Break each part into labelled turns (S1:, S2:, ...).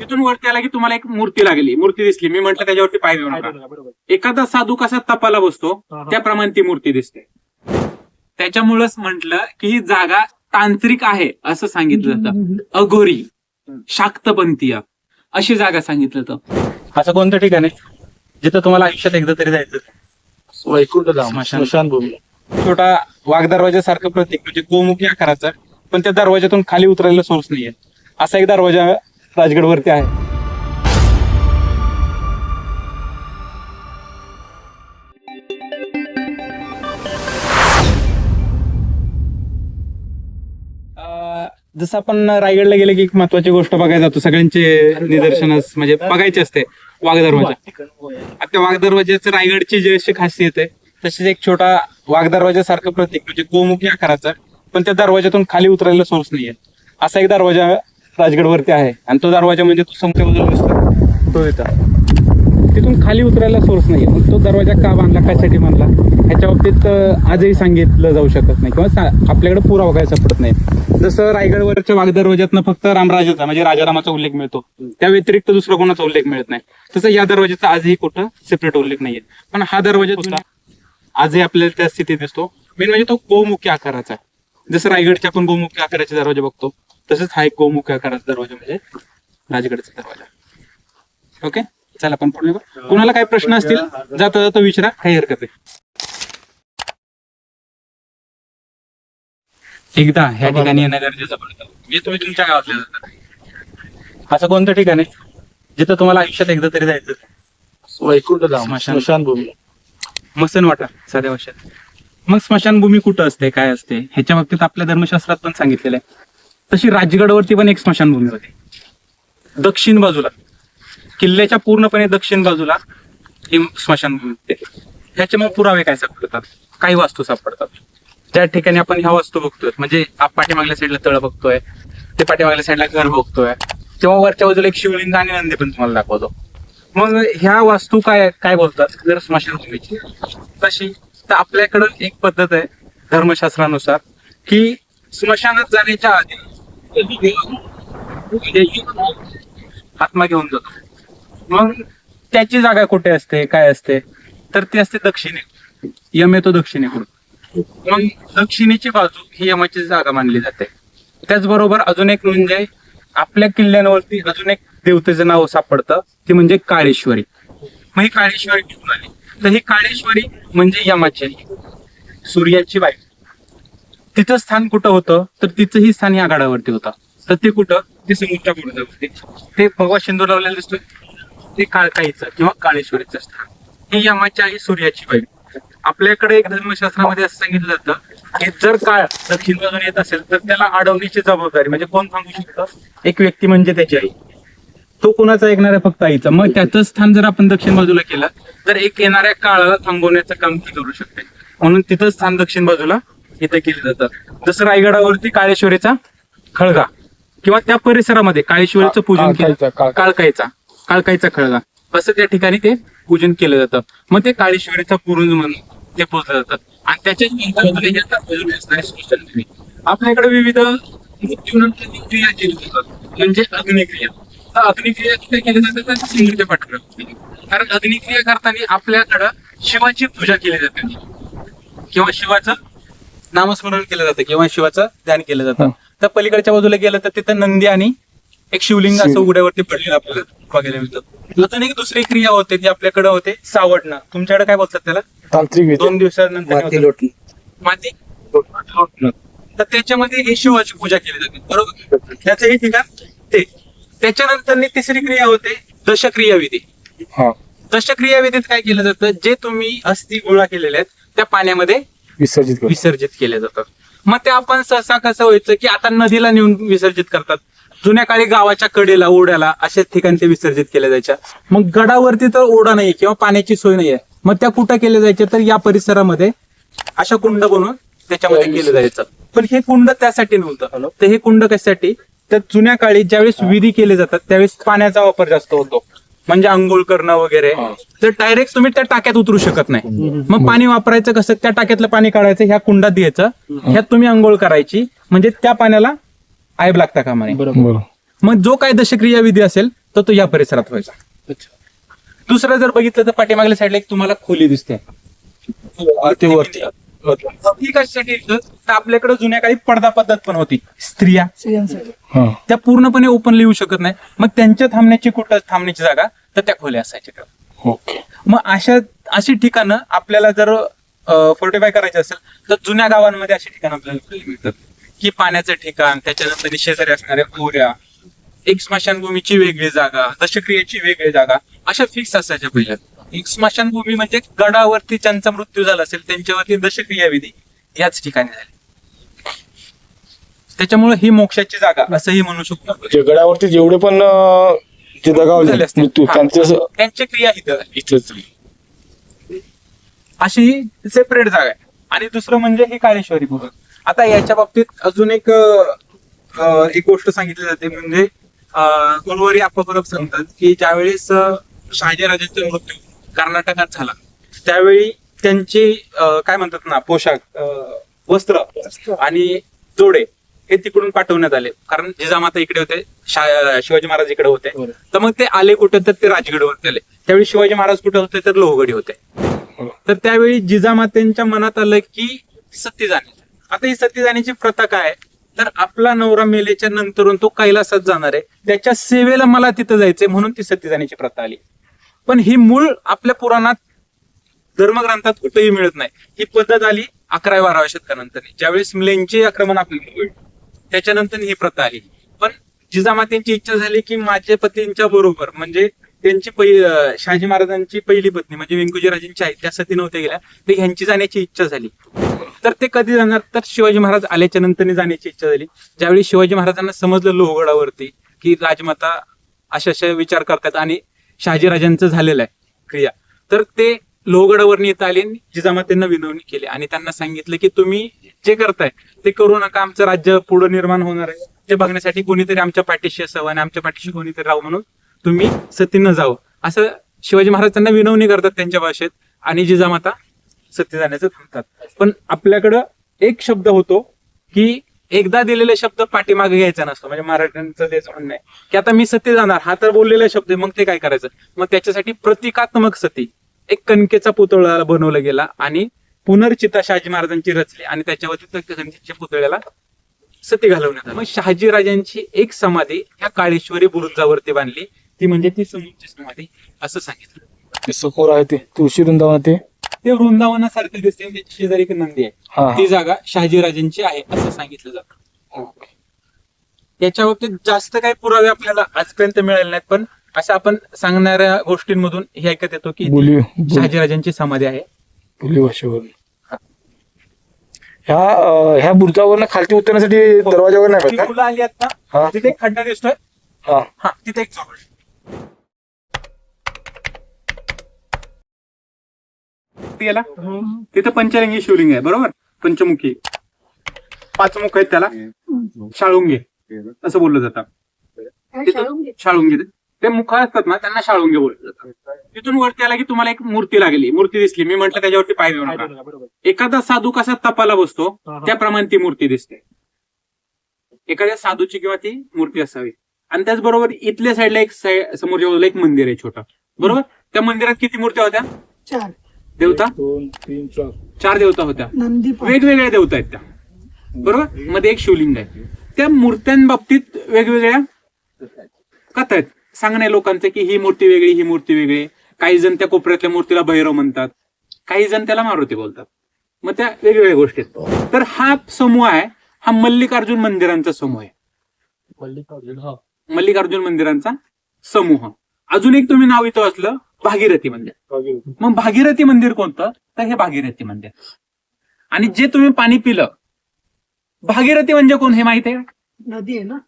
S1: तिथून वरती आला की तुम्हाला एक मूर्ती लागली. मूर्ती दिसली. मी म्हंटल त्याच्यावरती पाय देऊ नका
S2: बरोबर.
S1: एखादा साधू कसा तपाला बसतो त्याप्रमाणे ती मूर्ती दिसते. त्याच्यामुळेच म्हंटल की ही जागा तांत्रिक आहे असं सांगितलं जातं. अघोरी शाक्तपंथीय अशी जागा सांगितलं जातं. असं कोणतं ठिकाण आहे? जिथं तुम्हाला आयुष्यात एकदा तरी जायचं
S2: वैकुंठ धाम
S1: स्मशान.
S2: स्मशानभूमी
S1: छोटा वाघ दरवाजासारखं प्रतीक म्हणजे गोमुखी आकाराचा पण त्या दरवाजातून खाली उतरायला सोर्स नाहीये. असा एक दरवाजा राजगडवरती आहे. जसं आपण रायगडला गेलं की एक महत्वाची गोष्ट बघायला जातो सगळ्यांचे निदर्शनास म्हणजे बघायचे असते वाघ दरवाजा आता त्या वाघ दरवाजाचं रायगडची जी अशी खासियत आहे तशीच एक छोटा वाघ दरवाजासारखं प्रतीक म्हणजे गोमुखी आकाराचा पण त्या दरवाजातून खाली उतरायला सोर्स नाहीये. असा एक दरवाजा राजगडवरती आहे. आणि तो दरवाजा म्हणजे तो समोर दिसतो. तो येतात तिथून खाली उतरायला सोर्स नाही मग तो दरवाजा का बांधला कशासाठी बांधला? ह्याच्या बाबतीत आजही सांगितलं जाऊ शकत नाही. किंवा आपल्याकडे पुरावा काय सापडत नाही. जसं रायगडवरच्या वाघ दरवाज्यातनं फक्त रामराजाचा म्हणजे राजारामाचा उल्लेख मिळतो. त्या व्यतिरिक्त दुसरा कोणाचा उल्लेख मिळत नाही. तसं या दरवाजाचा आजही कुठं सेपरेट उल्लेख नाहीये. पण हा दरवाजा आजही आपल्याला त्या स्थितीत दिसतो. मेन म्हणजे तो गोमुखी आकाराचा आहे. जसं रायगडच्या आपण गोमुखी आकाराचे दरवाजे बघतो. तसंच हा एक गोमुखी आकाराचा दरवाजा म्हणजे राजगडचा दरवाजा. ओके चला आपण पुढे. कुणाला काही प्रश्न असतील जाता जाता विचारा. काही हरकत आहे एकदा ह्या ठिकाणी येणं गरजेचं पडतं मी तुम्ही तुमच्या गावातल्या जाता असं कोणतं ठिकाण आहे? जिथं तुम्हाला आयुष्यात एकदा तरी जायचं
S2: वैकुंठ
S1: स्मशान.
S2: स्मशानभूमी.
S1: मसन वाटा साध्या भाषेत. मग स्मशानभूमी कुठं असते? काय असते? ह्याच्या बाबतीत आपल्या धर्मशास्त्रात पण सांगितलेलं आहे. तशी राजगडावरती पण एक स्मशानभूमी होती. दक्षिण बाजूला किल्ल्याच्या पूर्णपणे दक्षिण बाजूला ही स्मशानभूमी होते. ह्याच्यामुळे पुरावे काय सापडतात? काही वास्तू सापडतात. त्या ठिकाणी आपण ह्या वस्तू बघतोय. म्हणजे पाठीमागल्या साईडला तळ बघतोय ते पाठीमागल्या साईडला घर बघतोय तेव्हा वरच्या बाजूला एक शिवलिंग आणि नंदी पण तुम्हाला दाखवतो. मग ह्या वास्तू काय काय बोलतात? जर स्मशानभूमीची तशी. तर आपल्याकडं एक पद्धत आहे धर्मशास्त्रानुसार की स्मशानात जाण्याच्या आधी आत्मा घेऊन जातो. मग त्याची जागा कुठे असते? काय असते? तर ती असते दक्षिणे. यम येतो दक्षिणेकडून. मग दक्षिणेची बाजू ही यमाची जागा मानली जाते. त्याचबरोबर अजून एक म्हणजे आपल्या किल्ल्यांवरती अजून एक देवतेचं नाव सापडतं. ती म्हणजे काळेश्वरी. मग ही काळेश्वरी घेऊन आली? तर ही काळेश्वरी म्हणजे यमाची. सूर्याची बाई. तिचं स्थान कुठं होतं? तर तिचंही स्थान या गाडावरती होतं. तर ते कुठं? ते समुद्रा बुडजावरती ते भगवा सिंधू लावलेलं दिसतोय. ते काळकाईचं किंवा काळेश्वरीचं स्थान. ही यमाची आहे सूर्याची बाई. आपल्याकडे एक धर्मशास्त्रामध्ये असं सांगितलं जातं की जर काळ दक्षिण येत असेल तर त्याला अडवण्याची जबाबदारी म्हणजे कोण थांबू शकतं? एक व्यक्ती म्हणजे त्याची आई. तो कुणाचा ऐकणार आहे? फक्त आईचा. मग त्याचं स्थान जर आपण दक्षिण बाजूला केलं तर एक येणाऱ्या काळाला थांबवण्याचं काम ती करू शकते. म्हणून तिथं स्थान दक्षिण बाजूला इथं केलं जातं. जसं रायगडावरती काळेश्वरीचा खळगा किंवा त्या परिसरामध्ये काळेश्वरीचं पूजन केलं
S2: काळकाईचा, काळका-
S1: काळकाईचा खळगा. असं त्या ठिकाणी ते पूजन केलं जातं. मग ते काळेश्वरीचा पुरुष म्हणून ते पूजलं जातं. आणि त्याच्याच. आपल्याकडे विविध मृत्यूनंतर क्रिया केली जातात. म्हणजे अग्निक्रिया. तर अग्निक्रिया कुठे केली जाते? तर सिंगूरच्या पाठकडे कारण अग्निक्रिया करताना आपल्याकडं शिवाची पूजा केली जाते. किंवा शिवाचं नामस्मरण केलं जातं किंवा शिवाचं ध्यान केलं जातं. तर पलीकडच्या बाजूला गेलं तर तिथं नंदी आणि एक शिवलिंग असं उघड्यावरती पडलेलं आपल्याला बघायला मिळतं. अजून एक दुसरी क्रिया होते ती आपल्याकडे होते सावडणं. तुमच्याकडे काय बोलतात त्याला?
S2: तांत्रिक विधी.
S1: दोन दिवसानंतर
S2: माती लोटणी
S1: माती? लोटणं. तर त्याच्यामध्ये हे शिवाची पूजा केली जाते. बरोबर? त्याचं हे ठिकाण ते. त्याच्यानंतर तिसरी क्रिया होते दशक्रिया विधी
S2: हा.
S1: दशक्रिया विधीत काय केलं जातं? जे तुम्ही अस्थि गोळा केलेले आहेत त्या पाण्यामध्ये
S2: विसर्जित करू
S1: विसर्जित केले जातात. मग ते आपण सहसा कसं व्हायचं की आता नदीला नेऊन विसर्जित करतात. जुन्या काळी गावाच्या कडेला ओढ्याला अशाच ठिकाणी ते विसर्जित केल्या जायच्या. मग गडावरती तर ओढा नाही किंवा पाण्याची सोय नाहीये. मग त्या कुठं केल्या जायच्या? तर या परिसरामध्ये अशा कुंड बनवून त्याच्यामध्ये केलं जायचं. पण हे कुंड त्यासाठी नव्हतं. तर हे कुंड कशासाठी? तर जुन्या काळी ज्यावेळेस विधी केले जातात त्यावेळेस पाण्याचा वापर जास्त होतो. म्हणजे आंघोळ करणं वगैरे. तर डायरेक्ट तुम्ही त्या टाक्यात उतरू शकत नाही. मग पाणी वापरायचं कसं? त्या टाक्यातलं पाणी काढायचं ह्या कुंडात द्यायचं ह्यात तुम्ही आंघोळ करायची. म्हणजे त्या पाण्याला आयब लागता कामा नये
S2: बरोबर.
S1: मग जो काय दशक्रिया विधी असेल तो तर तो या परिसरात व्हायचा. दुसरं जर बघितलं तर पाठीमागल्या साईडला एक तुम्हाला खोली दिसते.
S2: ते
S1: कशासाठी? आपल्याकडे जुन्या काळी पडदा पद्धत पण होती. स्त्रिया.
S2: हा.
S1: त्या पूर्णपणे ओपनली येऊ शकत नाही. मग त्यांच्या थांबण्याची कुठं थांबण्याची जागा? तर त्या खोल्या असायच्या
S2: ओके.
S1: मग अशा अशी ठिकाणं आपल्याला जर फोर्टिफाय करायचे असेल तर जुन्या गावांमध्ये अशी ठिकाणं आपल्याला मिळतात. की पाण्याचं ठिकाण त्याच्यानंतर शेजारी असणाऱ्या ओऱ्या एक स्मशानभूमीची वेगळी जागा दशक्रियेची वेगळी जागा अशा फिक्स असायच्या पहिल्या एक स्मशानभूमी म्हणजे गडावरती ज्यांचा मृत्यू झाला असेल त्यांच्यावरती दशक्रिया विधी याच ठिकाणी झाली. त्याच्यामुळे ही मोक्षाची जागा असंही म्हणू शकतो
S2: गडावरती जेवढे पण अं, जे
S1: झाले
S2: दगावले
S1: असतील.
S2: मृत्यू
S1: हा.
S2: त्यांचं
S1: त्यांची क्रिया इथं झाली.
S2: इथंच
S1: अशी सेपरेट जागा आहे आणि दुसरं म्हणजे ही काळेश्वरी भूगत आता याच्या बाबतीत अजून एक अं, अं, एक गोष्ट सांगितली जाते म्हणजे अं, कुलवरी सांगतात की ज्यावेळेस अं, शहाजीराजांचा मृत्यू कर्नाटकात झाला त्यावेळी त्यांचे अं, काय म्हणतात ना पोशाख अं, वस्त्र आणि जोडे हे तिकडून पाठवण्यात आले. कारण जिजामाता इकडे होते शिवाजी महाराज इकडे होते. तर मग ते आले कुठे? तर ते राजगडवरती आले त्यावेळी शिवाजी महाराज कुठे होते? तर लोहगडी होते. तर त्यावेळी जिजामातेंच्या मनात आलं की सती जाणे आता ही सती जाण्याची प्रथा काय? तर आपला नवरा मेलेच्या नंतरून तो कैलासात जाणार आहे. त्याच्या सेवेला मला तिथं जायचंय म्हणून ती सती जाण्याची प्रथा आली. पण ही मूळ आपल्या पुराणात धर्मग्रंथात कुठेही मिळत नाही. ही पद्धत आली अकराव्या बाराव्या शतकानंतर ज्यावेळेस मिलेंचे आक्रमण आपल्याला होईल. त्याच्यानंतर ही प्रथा आली पण जिजामातेंची इच्छा झाली की माझ्या पतींच्या बरोबर म्हणजे त्यांची पहि शहाजी महाराजांची पहिली पत्नी म्हणजे व्यंकुजीराजेंची आई त्या सती नव्हत्या गेल्या तर ह्यांची जाण्याची इच्छा झाली. तर ते कधी जाणार? तर शिवाजी महाराज आल्याच्यानंतर जाण्याची इच्छा झाली. ज्यावेळी शिवाजी महाराजांना समजलं लोहगडावरती की राजमाता अशा अशा विचार करतात आणि शहाजीराजांचं झालेलं आहे क्रिया तर ते लोहगडावर येता आले जिजामातेंना विनवणी केली. आणि त्यांना सांगितलं की तुम्ही जे करताय ते करू नका. आमचं राज्य पुढे निर्माण होणार आहे. ते बघण्यासाठी कोणीतरी आमच्या पाठीशी असावं आणि आमच्या पाठीशी कोणीतरी राहू म्हणून तुम्ही सतीनं जावं. असं शिवाजी महाराज त्यांना विनवणी करतात त्यांच्या भाषेत आणि जिजामाता सती जाण्याचं थांबतात. पण आपल्याकडं एक शब्द होतो की एकदा दिलेले शब्द पाठीमागे घ्यायचा नसतो. म्हणजे मराठ्यांचं तेच म्हणणं आहे की आता मी सती जाणार. हा तर बोललेला शब्द आहे. मग ते काय करायचं? मग त्याच्यासाठी प्रतिकात्मक सती. एक कणकेचा पुतळा बनवला गेला आणि पुनर्चिता शहाजी महाराजांची रचली आणि त्याच्यावरती त्या कणकेच्या पुतळ्याला सती घालवण्यात आली. मग शहाजी राजांची एक समाधी ह्या काळेश्वरी बुरुजावरती बांधली. ती म्हणजे ती समोरची समाधी असं सांगितलं.
S2: ते समोर आहे ते. तुळशी वृंदावन ते.
S1: ते वृंदावनासारखं दिसते आणि त्याच्या शेजारी एक नंदी आहे. ती जागा शहाजीराजांची आहे असं सांगितलं जातं. याच्या बाबतीत जास्त काही पुरावे आपल्याला आजपर्यंत मिळाले नाहीत पण असं आपण सांगणाऱ्या गोष्टींमधून हे ऐकत येतो की
S2: बोली बोली-
S1: शहाजीराजांची समाधी आहे.
S2: बोली भाषेवर ह्या अं, ह्या बुर्जावरनं खालती उतरण्यासाठी दरवाजावर नाही
S1: ती फुलं आली आहेत ना?
S2: हा.
S1: तिथे एक खड्डा दिसतोय.
S2: हा.
S1: हा तिथे एक चौकट याला? तिथं पंचलिंगी शिवलिंग आहे बरोबर? पंचमुखी. पाच मुख आहेत त्याला. शाळुंगे. असं बोललं जातं. शाळुंगे. ते मुख असतात ना त्यांना शाळुंगे बोललं जातं तिथून वरती आला की तुम्हाला एक मूर्ती लागली. मूर्ती दिसली. मी म्हटलं त्याच्यावरती पाय देऊ नका. एखादा साधू कसा तपाला बसतो त्याप्रमाणे ती मूर्ती दिसते. एखाद्या साधूची किंवा ती मूर्ती असावी. आणि त्याचबरोबर इथल्या साईडला एक समोरच्या बाजूला एक मंदिर आहे छोटं. बरोबर? त्या मंदिरात किती मूर्त्या होत्या?
S3: चार.
S1: देवता?
S2: चार.
S1: चार देवता होत्या. वेगवेगळ्या देवता आहेत त्या. बरोबर? मध्ये एक शिवलिंग आहे. त्या मूर्त्यांबाबतीत वेगवेगळ्या कथा आहेत. सांगणे लोकांचे की ही मूर्ती वेगळी ही मूर्ती वेगळी. काही जण त्या कोपऱ्यातल्या मूर्तीला भैरव म्हणतात. काही जण त्याला मारुती बोलतात. मग त्या वेगवेगळ्या गोष्टी आहेत. तर हा समूह आहे. हा मल्लिकार्जुन मंदिरांचा समूह आहे. मल्लिकार्जुन मंदिरांचा समूह. अजून एक तुम्ही नाव इथं वाचलं. भागीरथी मंदिर. मग भागीरथी मंदिर कोणतं? तर हे भागीरथी मंदिर. आणि जे तुम्ही पाणी पिलं भागीरथी म्हणजे कोण हे माहिती आहे?
S3: नदी आहे ना?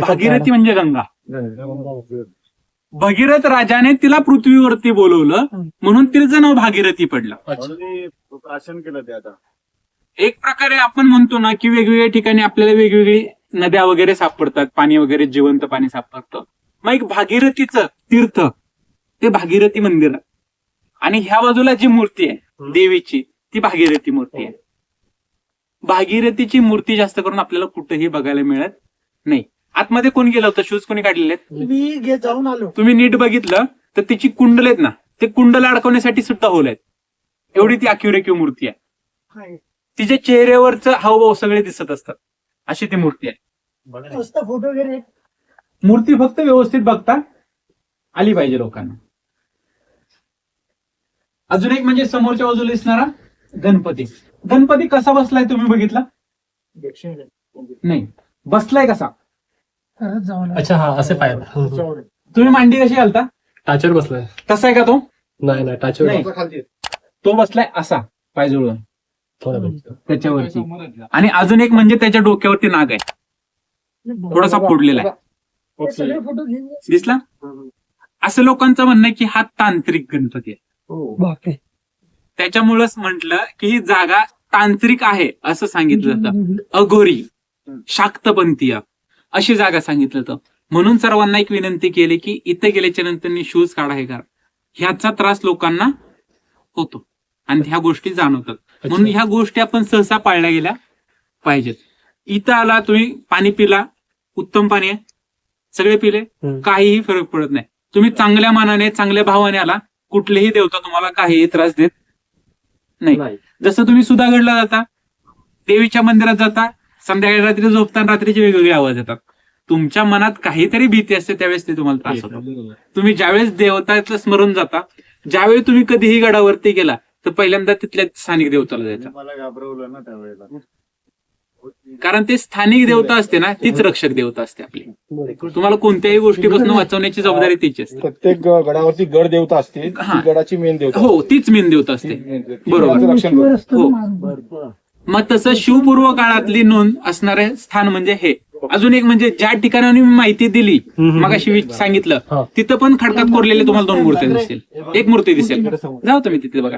S1: भागीरथी म्हणजे गंगा. भगीरथ राजाने तिला पृथ्वीवरती बोलवलं म्हणून तिचं नाव भागीरथी पडलं.
S4: भाषण केलं ते आता.
S1: एक प्रकारे आपण म्हणतो ना की वेगवेगळ्या ठिकाणी आपल्याला वेगवेगळी नद्या वगैरे सापडतात पाणी वगैरे जिवंत पाणी सापडतं. मग एक भागीरथीचं तीर्थ ते भागीरथी मंदिर. आहे. आणि ह्या बाजूला जी मूर्ती आहे देवीची ती भागीरथी मूर्ती आहे. भागीरथीची मूर्ती जास्त करून आपल्याला कुठेही बघायला मिळत नाही. आतमध्ये कोण गेलं होतं? शूज कोणी काढलेले
S3: मी गे जाऊन आलो.
S1: तुम्ही नीट बघितलं तर तिची कुंडल आहेत ना ते कुंडल अडकवण्यासाठी सुद्धा होल आहेत. एवढी ती अक्युरेक्यू मूर्ती आहे.
S3: हाय.
S1: तिच्या चेहऱ्यावरचं हावभाव सगळे दिसत असतात. अशी ती मूर्ती आहे.
S3: मस्त फोटो वगैरे
S1: मूर्ती फक्त व्यवस्थित बघता आली पाहिजे लोकांना. अजून एक म्हणजे समोरच्या बाजूला दिसणारा गणपती. गणपती कसा बसलाय तुम्ही बघितला? नाही. बसलाय कसा?
S3: खरंच जाऊन आलो.
S5: अच्छा हा असे पाहिजे.
S1: तुम्ही मांडी कशी घालता?
S5: टाचर बसलाय.
S1: तसा आहे का तो?
S5: नाही नाही टाचर
S1: नाही. तो बसलाय असा पाय जुळून.
S5: थोडा
S1: त्याच्यावरती. आणि अजून एक म्हणजे त्याच्या डोक्यावरती नाग आहे. थोडासा फोडलेला आहे.
S3: ते सगळे फोटो घेऊन
S1: दिसला? असं लोकांचं म्हणणं आहे की हा तांत्रिक गणपती आहे.
S3: बापरे.
S1: त्याच्यामुळेच म्हटलं की ही जागा तांत्रिक आहे असं सांगितलं जातं. अघोरी शाक्तपंथीय. अशी जागा सांगितलं होतं. म्हणून सर्वांना एक विनंती केली की इथे गेल्याच्यानंतर शूज काढा हे करा ह्याचा त्रास लोकांना होतो. आणि ह्या गोष्टी जाणवतात. म्हणून ह्या गोष्टी आपण सहसा पाळल्या गेल्या पाहिजेत. इथं आला तुम्ही पाणी पिला उत्तम पाणी आहे. सगळे पिले. काहीही फरक पडत नाही. तुम्ही चांगल्या मानाने चांगल्या भावाने आला कुठलेही देवता तुम्हाला काहीही त्रास देत नाही. जसं तुम्ही सुधागडला जाता देवीच्या मंदिरात जाता संध्याकाळी रात्री झोपताना रात्रीचे वेगवेगळे आवाज येतात. तुमच्या मनात काहीतरी भीती असते त्यावेळेस ते तुम्हाला त्रास होतो. तुम्ही ज्यावेळेस देवताचं स्मरून जाता ज्यावेळी तुम्ही कधीही गडावरती गेला तर पहिल्यांदा तिथल्या स्थानिक देवताला जायचा.
S4: मला घाबरवलं ना त्यावेळेला.
S1: कारण ते स्थानिक देवता असते ना तीच रक्षक देवता असते आपली. तुम्हाला कोणत्याही गोष्टीपासून वाचवण्याची जबाबदारी तिची असते.
S2: प्रत्येक गडावरती गड देवता असते
S1: हा.
S2: ती गडाची मेन देवता
S1: हो तीच मेन देवता असते. बरोबर. हो. मग तसं शिवपूर्व काळातली नोंद असणारे स्थान म्हणजे हे. अजून एक म्हणजे ज्या ठिकाणी मी माहिती दिली मग सांगितलं
S5: हा.
S1: तिथं पण खडकात कोरलेले तुम्हाला दोन मूर्ती दिसतील एक मूर्ती दिसेल. जाऊ तुम्ही तिथे बघा.